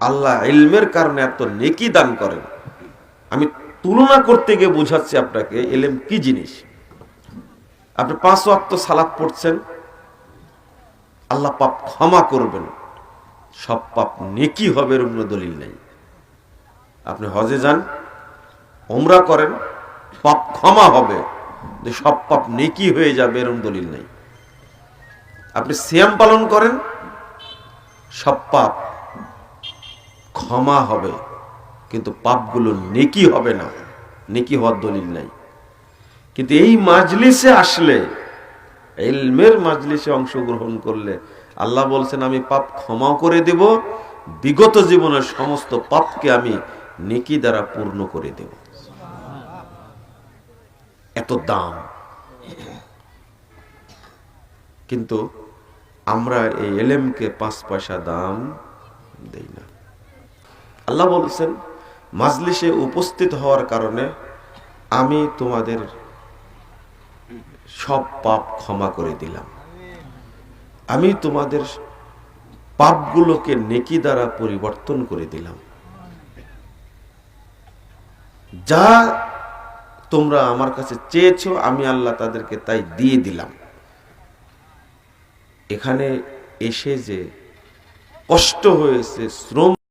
আল্লাহ ইলমের কারণে এত নেকি দান করেন। আমি তুলনা করতে গিয়ে বোঝাচ্ছি আপনাকে এলেম কি জিনিস? আপনি পাঁচ ওয়াক্ত সালাদ পড়ছেন, আল্লাহ পাপ ক্ষমা করবেন, সব পাপ নেকি হবে কোনো দলিল নেই। আপনি হজে যান ওমরা করেন, পাপ ক্ষমা হবে, যে সব পাপ নেকি হয়ে যাবে এরম দলিল নেই। আপনি সিয়াম পালন করেন, সব পাপ ক্ষমা হবে, কিন্তু পাপগুলো নেকি হবে না। নেকি হওয়ার দলিল নাই। কিন্তু এই মাজলিসে আসলে, এলমের মাজলিসে অংশগ্রহণ করলে আল্লাহ বলছেন, আমি পাপ ক্ষমা করে দেব, বিগত জীবনের সমস্ত পাপকে আমি নেকি দ্বারা পূর্ণ করে দেব। এত দাম। কিন্তু আমরা এই এলেমকে পাঁচ পয়সা দাম দেই আল্লাহ বলছেন, মাজলিসে উপস্থিত হওয়ার কারণে আমি তোমাদের সব পাপ ক্ষমা করে দিলাম। আমি তোমাদের পাপগুলোকে নেকি দ্বারা পরিবর্তন করে দিলাম। যা তোমরা আমার কাছে চেয়েছো, আমি আল্লাহ তাদেরকে তাই দিয়ে দিলাম। এখানে এসে যে কষ্ট হয়েছে, শ্রম